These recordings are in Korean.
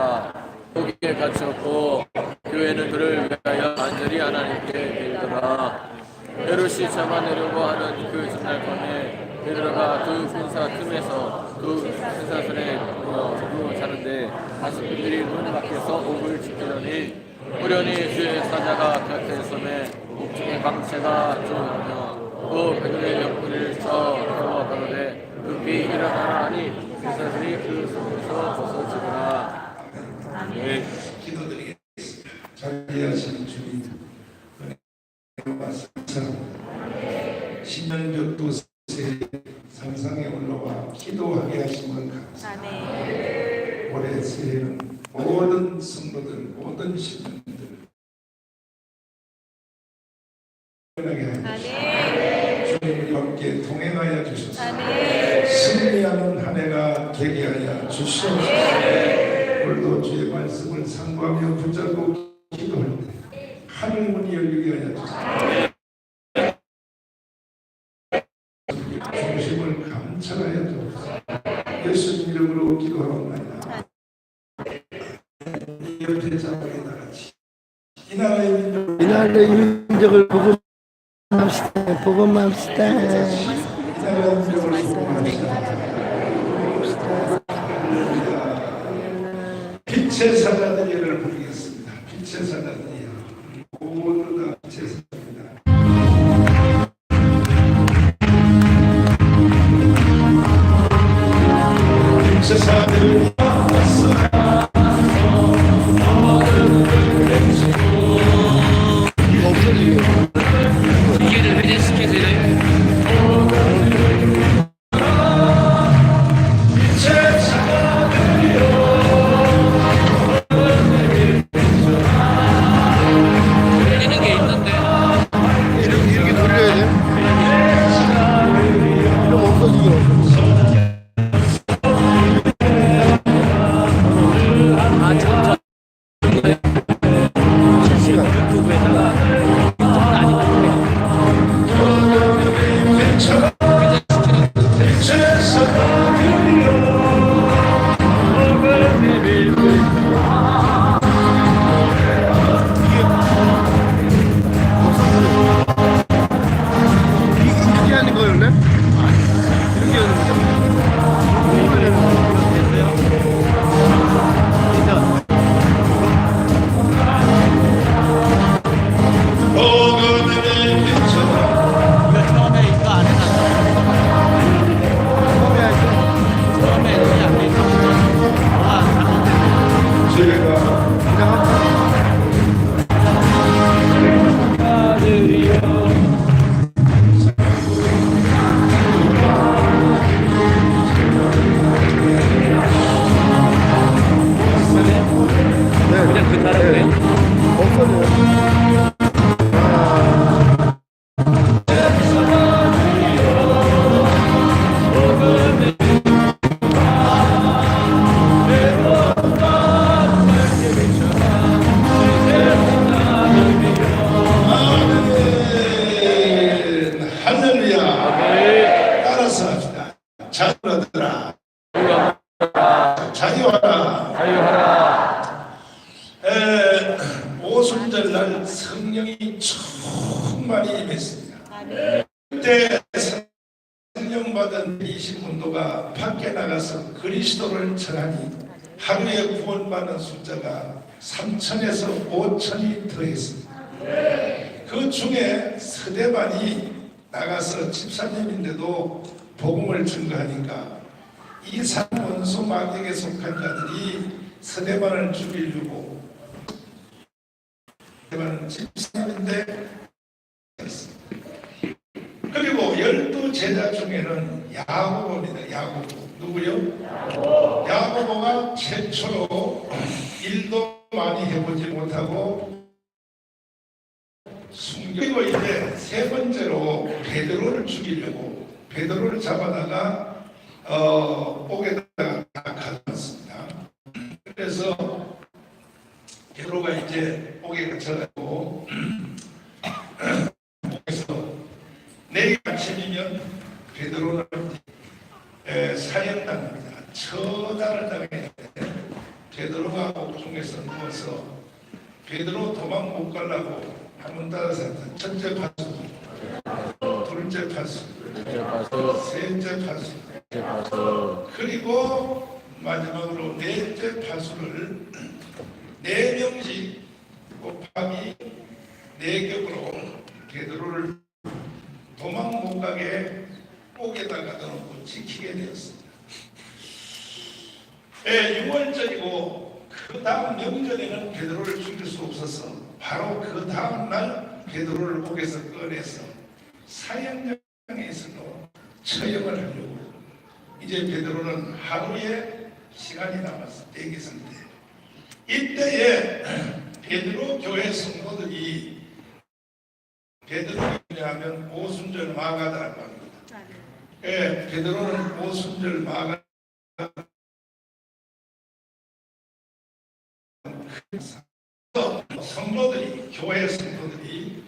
하노라 거기에 갇혔고 교회는 그를 위하여 간절히 하나님께 빌더라. 헤롯이 잡아내려고 하는 그 전날 밤에 베드로가 두 군사 틈에서 두 군사 손에 누워 자는데 가슴들이 문 밖에서 옥을 지키더니 우연히 주의 사자가 곁에 섬에 옥중에 광채가 주며 또 베드로의 옆구리를 쳐 세워 가로되 급히 일어나라 하니 군사들이 그 손에서 벗어지더 라 네. 기도드리겠습니다. 자비하신 주님 상상에 올라와 기도하게 감사합니다. 올해 새해는 모든 성도들 모든 신령들 편하게 하여 주님 함께 동행하여 주셔서. 승리하는 한 해가 되게 하여 주시옵소서 오늘도 주의 말씀을 상고하며 붙잡고 기도할 때 하늘 문이 열리게 하여 주소서 중심을 감찰하여 주소서 예수님 이름으로 기도하옵나이다 옆에 자들이 나같이 이 나라의 민족 이 나라의 민족을 복음합시다. 복음합시다. 이 나라의 민족을 소망합시다 빛의 사자들이를 부르겠습니다. 빛의 사자들이여 모두 다 빛의 사자입니다. 빛의 사자들 하루에 구원받는 숫자가 3천에서 5천이 더했습니다 그 중에 서대반이 나가서 집사님인데도 복음을 증거하니까 이 산 원수 마귀에게 속한 자들이 서대반을 죽이려고 서대반은 집사님인데 그리고 열두 제자 중에는 야고보입니다. 야고보 누구요? 야고보가 최초로 일도 많이 해보지 못하고 그리고 이제 세 번째로 베드로를 죽이려고 베드로를 잡아다가 어, 옥에다가 가뒀습니다. 그래서 베드로가 이제 옥에 갇혀가지고 옥에서 내일 아침이면 베드로는 에, 사형당합니다. 처단을 당했는데 베드로가 옥중에서 누워서 베드로 도망 못 가려고 한번 따라서 첫째 파수, 둘째 파수, 셋째 파수, 그리고 마지막으로 넷째 파수를 네 명씩 곱하기 네 겹으로 베드로를 도망 못 가게 옥에다가 넣고 지키게 되었습니다. 예, 6월절이고 그 다음 명절에는 베드로를 죽일 수 없어서 바로 그 다음 날 베드로를 옥에서 꺼내서 사형장에서도 처형을 하려고. 이제 베드로는 하루의 시간이 남았어 대기선때 이때에 베드로 교회 성도들이 베드로가 뭐냐면 오순절 마가다라고 합니다. 예, 베드로는 오순절 마가 성도들이 교회 성도들이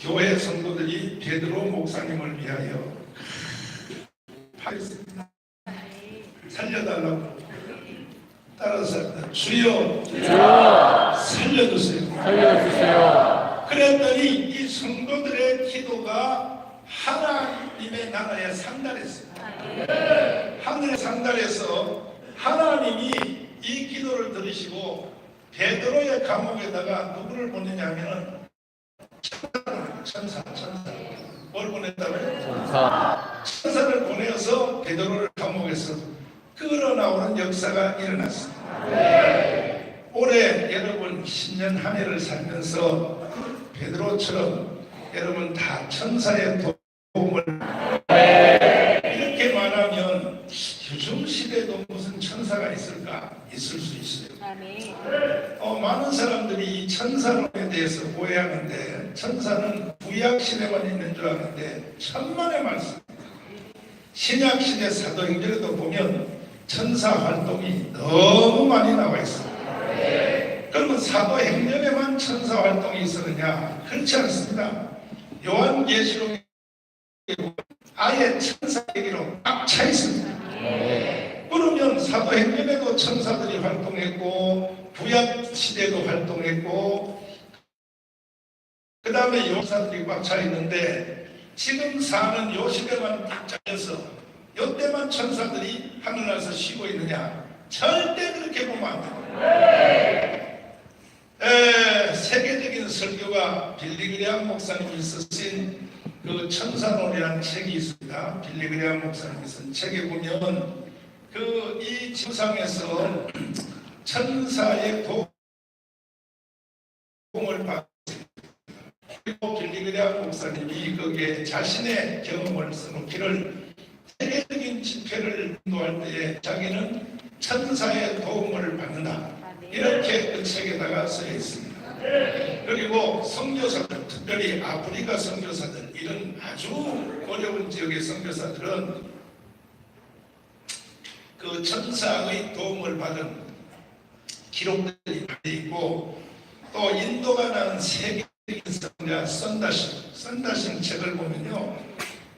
교회 성도들이 베드로 목사님을 위하여 하였습니다. 살려달라고 따라서 주여 살려주세요. 살려주세요. 그랬더니 이 성도들의 기도가 하나님의 나라에 상달했어요. 하늘에 상달해서 하나님이 이 기도를 들으시고 베드로의 감옥에다가 누구를 보내냐면은 천사, 천사. 뭘 보냈다고요? 전사 천사를 보내어서 베드로를 감옥에서 끌어나오는 역사가 일어났습니다. 올해 여러분 신년 한 해를 살면서 베드로처럼 여러분 다 천사의 도움을 이렇게 말하면 요즘 시대도 무슨 천사가 있을까? 있을 수 있어요. 어, 많은 사람들이 이 천사론에 대해서 오해하는데 천사는 구약 시대만 있는 줄 아는데 천만의 말씀. 신약 시대 사도행전에도 보면 천사 활동이 너무 많이 나와 있어요. 그러면 사도행전에만 천사 활동이 있었느냐? 그렇지 않습니다. 요한계시록에 아예 천사 얘기로 꽉 차 있습니다. 사도행전에도 천사들이 활동했고 구약 시대도 활동했고 그 다음에 요사들이 꽉 차 있는데 지금 사는 요 시대만 딱 잘려서 요때만 천사들이 하늘나라에서 쉬고 있느냐 절대 그렇게 보면 안 돼요. 에, 세계적인 설교가 빌리그리안 목사님이 쓰신 그 천사론이라는 책이 있습니다. 빌리그리안 목사님이 쓴 책에 보면 그 이 지상에서 천사의 도움을 받 그리고 빌리그리안 목사님이 거기에 자신의 경험을 써놓기를 세계적인 집회를 인도할 때에 자기는 천사의 도움을 받는다. 이렇게 그 책에다가 쓰여 있습니다. 그리고 선교사들, 특별히 아프리카 선교사들, 이런 아주 어려운 지역의 선교사들은 그 천사의 도움을 받은 기록들이 있고 또 인도가 나는 세계적인 성자 썬다싱, 썬다싱 책을 보면요.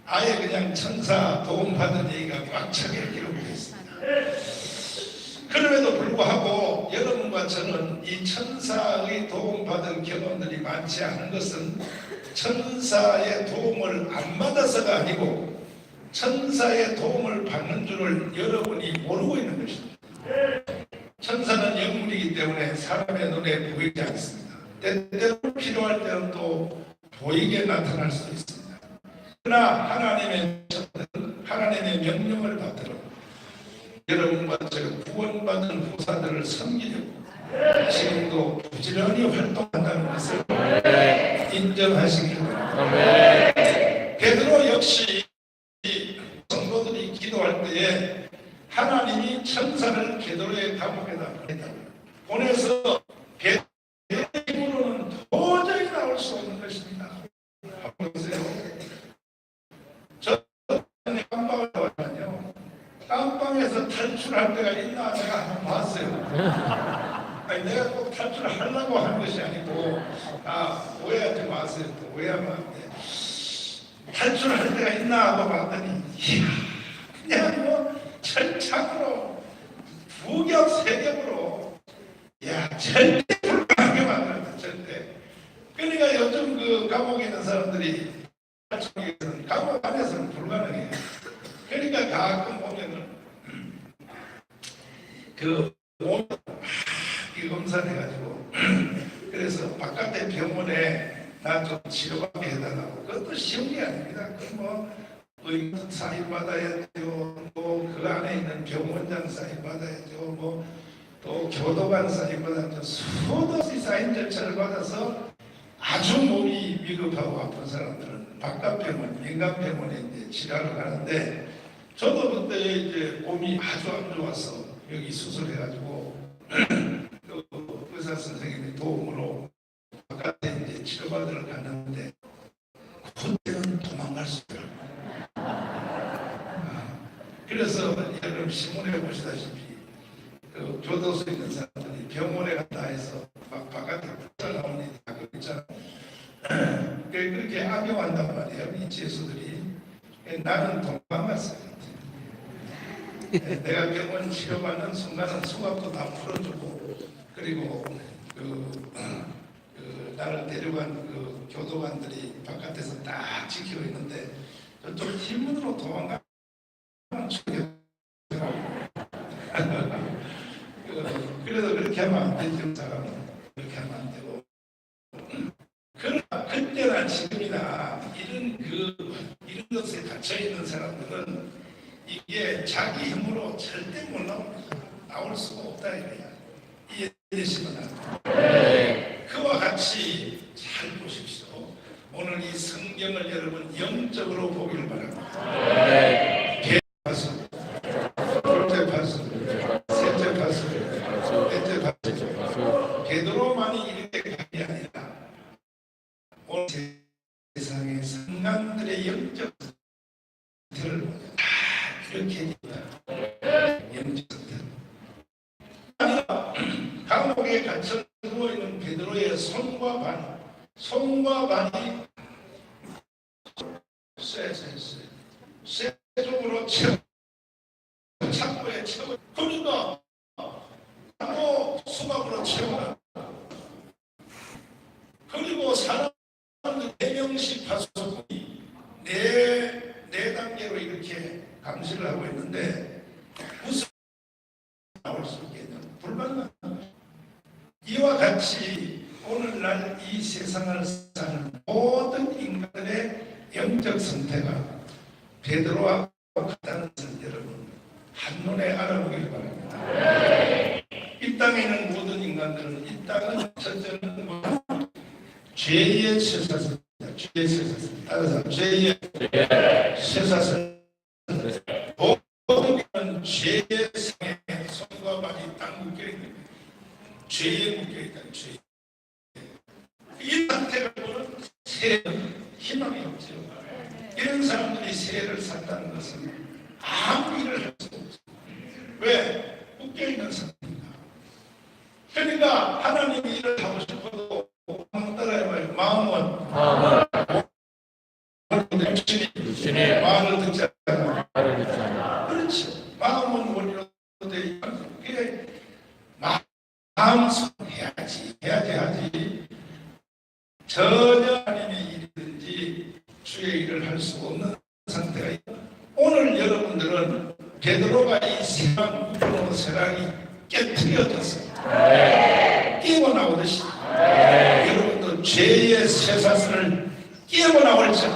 아예 그냥 천사 도움 받은 얘기가 꽉 차게 기록되어 있습니다. 그럼에도 불구하고 여러분과 저는 이 천사의 도움 받은 경험들이 많지 않은 것은 천사의 도움을 안 받아서가 아니고 천사의 도움을 받는 줄을 여러분이 모르고 있는 것입니다. 천사는 영물이기 때문에 사람의 눈에 보이지 않습니다. 때때로 필요할 때는 또 보이게 나타날 수 있습니다. 그러나 하나님의 천사는 하나님의 명령을 받들어 여러분과 제가 구원받은 후사들을 섬기려고 지금도 부지런히 활동한다는 것을 인정하시기 바랍니다. 아멘 베드로 역시 이 성도들이 기도할 때에 하나님이 천사를 베드로의 감옥에다 보냈다. 보내서 베드로의 힘으로는 도저히 나올 수 없는 것입니다. 한번 보세요. 저 깜방을 나왔잖아요. 깜방에서 탈출할 때가 있나 제가 한번 봤어요. 아니, 내가 꼭 탈출하려고 한 것이 아니고 아 오해하지 마세요. 또 오해하면 안 돼. 탈출할 때가 있나 하고 봤더니 이야 그냥 뭐 철창으로 부격 세격으로 절대 불가하게 만들었다 절대 그러니까 요즘 그 감옥에 있는 사람들이 감옥 안에서는 불가능해요 그러니까 가끔 보면은 그 몸, 이 검사해가지고. 그래서 바깥에 병원에 나 좀 치료받게 해달라고. 그것도 쉬운 게 아닙니다. 그뭐 의무 사인 받아야죠 뭐그 안에 있는 병원장 사인 받아야죠 뭐또 교도관 사인 받아야죠 수도 사인 절차를 받아서 아주 몸이 위급하고 아픈 사람들은 바깥 병원, 민간 병원에 이제 치료를 가는데 저도 그때 이제 몸이 아주 안 좋아서 여기 수술해가지고 그 의사 선생님의 도움으로 바깥에 이제 치료받으러 갔는데 그때는 도망갈 수 없더라고요. 아, 그래서 여러분 신문에 보시다시피 그 교도소에 있는 사람들이 병원에 갔다 해서 막 바깥에 붙어 나오니 다 그랬잖아. 그- 그렇게 악용한단 말이에요. 이 죄수들이. 나는 도망갔어요. 내가 병원 치료받는 순간은 수갑도 다 풀어주고 그리고 그, 그 나를 데려간 그 교도관들이 바깥에서 딱 지키고 있는데 저쪽 힘으로 도망가면 죽여더라고. 그- 그래서 그렇게 하면 안 되죠. 사람은 그렇게 하면 안 되고. 그러나 그때나 지금이나 이런 그 이런 것에 갇혀 있는 사람들은 이게 자기 힘으로 절대 못. 나올 수가 없다 이거야. 이해되시구나. 그와 같이 잘 보십시오. 오늘 이 성경을 여러분 영적으로 보기를 바랍니다. 파수, 둘째 파수, 셋째 파수, 넷째 파수. 베드로만이 이렇게 간게 아니라 온 세상의 성남들의 영적 상태를 다 이렇게 됩니다. 영적 상태. 아니라 감옥에 갇혀 누워 있는 베드로의 손과 발, 손과 발이 쇠쇠쇠 쇠쪽으로 채워 창고에 채워 그러니까 나무 수박으로 채워라 그리고 사람들 네 명씩 파수꾼이 네, 네 단계로 이렇게 감시를 하고 있는데 무슨 나올 수 있겠냐 불가능한 이와 같이 오늘날 이 세상을 사는 모든 인간의 영적 상태가 베드로와 같다는 것을 여러분 한눈에 알아보길 바랍니다. 이 땅에 있는 모든 인간들은 이 땅은 첫째는 뭐 죄의 쇠사슬입니다. 죄의 쇠사슬. 죄의 쇠사슬. 모든 죄의 상에 손과 발이 딱 묶여 있는. 죄에 묶여 있다는 죄. 이 상태가 보는 새는 희망이 없죠. 이런 사람들이 새를 산다는 것은 아무 일을 할 수 없죠. 왜? 묶여 있는 상태입니다. 그러니까 하나님이 일을 하고 싶어도 한번 따라해봐요. 마음은 마음은 육신이 육신이 마음을 듣지 않아. 말을 듣지 않아. 그렇지. 마음은 원리로 돼 있고 그게 마음속 해야지 해야지 하지 전혀 하나님의 일이든지 주의 일을 할 수 없는 상태가 있다. 오늘 여러분들은 베드로가 이 세상 묶어놓은 세상이 깨트려졌어요. 끼고 나오듯이 여러분도 죄의 쇠사슬을 끼고 나올지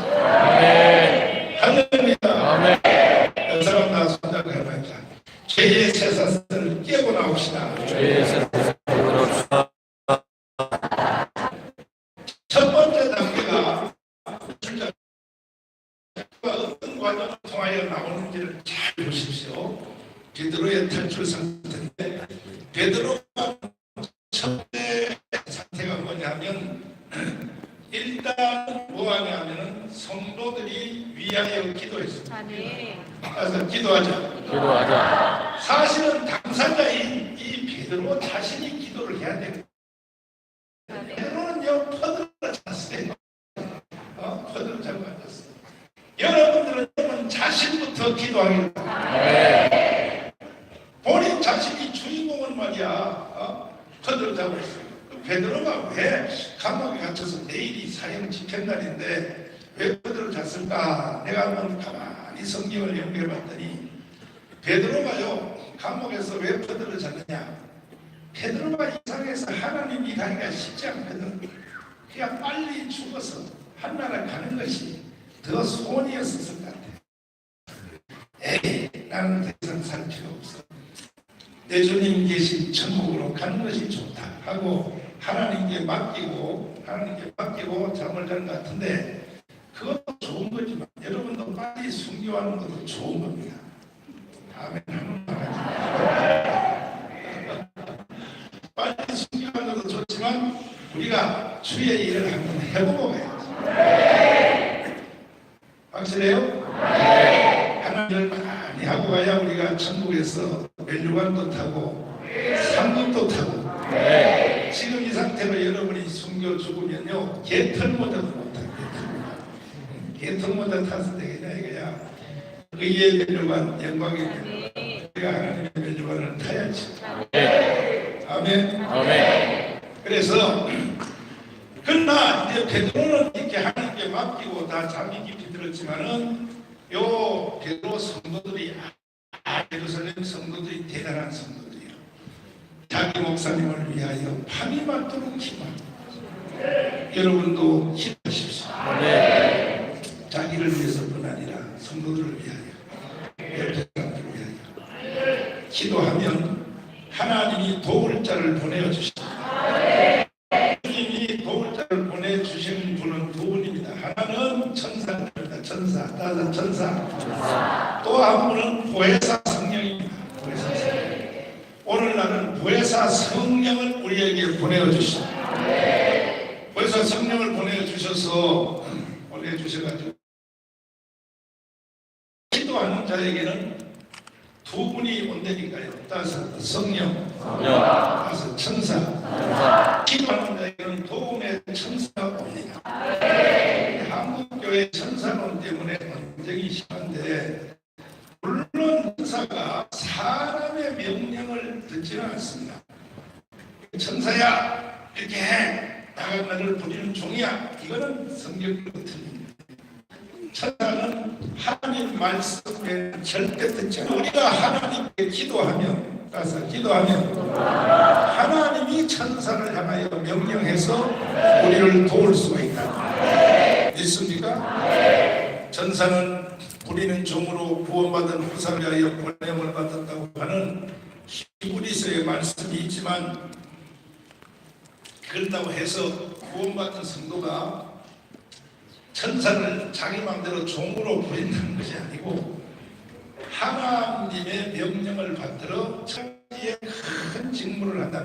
할렐루야 아멘. 그 사람 나 손잡고 해봐야죠. 죄의 쇠사슬을 깨고 나옵시다. 죄에서 들어옵시다. 첫 번째 단계가 진짜 어떤 과정을 통하여 나오는지를 잘 보십시오. 베드로의 탈출 상태인데 베드로가 첫째 상태가 뭐냐면 일단 뭐하냐면은 성도들이 위하여 기도했습니다. 아멘. 그래서 기도하자. 기도하자. 사실은 당사자인 이 베드로 자신이 기도를 해야 됩니다. 베드로는요 퍼들어 잤어요. 어, 퍼들어 자고 앉았어요. 여러분들은 여러분 자신부터 기도하기를 바랍니다. 본인 자신이 주인공은 말이야. 어? 잡고 있어요. 그 베드로가 왜 감옥에 갇혀서 내일이 사형 집행날인데 왜 퍼들어 잤을까? 내가 한번 가만히 성경을 연구해 봤더니 베드로가요 감옥에서 왜 퍼들어 잤느냐? 베드로가 이상해서 하나님이 가기가 쉽지 않거든. 그냥 빨리 죽어서 한나라 가는 것이 더 소원이었을 것 같아. 에이, 나는 더 이상 살 필요 없어. 내 주님 계신 천국으로 가는 것이 좋다 하고 하나님께 맡기고 하나님께 맡기고 잠을 자는 것 같은데 그것도 좋은 거지만 여러분도 빨리 순교하는 것도 좋은 겁니다. 아멘. 빨리 순교하는 것도 좋지만 우리가 주의 일을 한번 해보고 가야지. 확실해요? 하나님을 하고 가야 우리가 천국에서 멜류관도 타고 상급도 타고 지금 이 상태로 여러분이 숨겨 죽으면요 개털 모자도 못하게 개털 모자 타서 되겠냐 이거야. 의의 멜류관 영광의 멜류관. 우리가 하나님의 멜류관을 타야지. 아멘. 아멘. 그래서 그러나 이제 베드로는 이렇게 하나님께 맡기고 다 잠이 깊이 들었지만은 요 베드로 성도들이 아 예루살렘 성도들이 대단한 성도들이에요. 자기 목사님을 위하여 밤이 맞도록 기만. 여러분도 기도하십시오. 네. 자기를 위해서뿐 아니라 성도들을 위하여 옆에 사람들을 위하여 기도하면 하나님이 도울 자를 보내어 주십니다. 주님이 도울 자를 보내 주시는 분은 두 분입니다. 하나는 천사입니다. 천사, 따뜻한 천사. 또 한 분은 보혜사 성령입니다. 보혜사 성령. 오늘 나는 보혜사 성령을 우리에게 보내어 주십니다. 보혜사 성령을 보내어 주셔서 보내 주셔가지고 자에게는 두 분이 온다니까요. 따라서 성령, 따라서 천사. 기도하는 자에게는 도움의 천사가 옵니다. 한국교회 천사론 때문에 논쟁이 심한데 물론 천사가 사람의 명령을 듣지는 않습니다. 천사야 이렇게 해 나가 나를 부리는 종이야 이거는 성경으로 틀립니다. 천사는 하나님 말씀에 절대 듣지 않아. 우리가 하나님께 기도하면, 따라서 기도하면, 하나님이 천사를 향하여 명령해서 우리를 도울 수가 있다. 믿습니까? 천사는 우리는 종으로 구원받은 후사자여 보냄을 받았다고 하는 히브리서의 말씀이 있지만, 그렇다고 해서 구원받은 성도가 천사를 자기 마음대로 종으로 부린다는 것이 아니고 하나님의 명령을 받들어 천지에 큰 직무를 한다는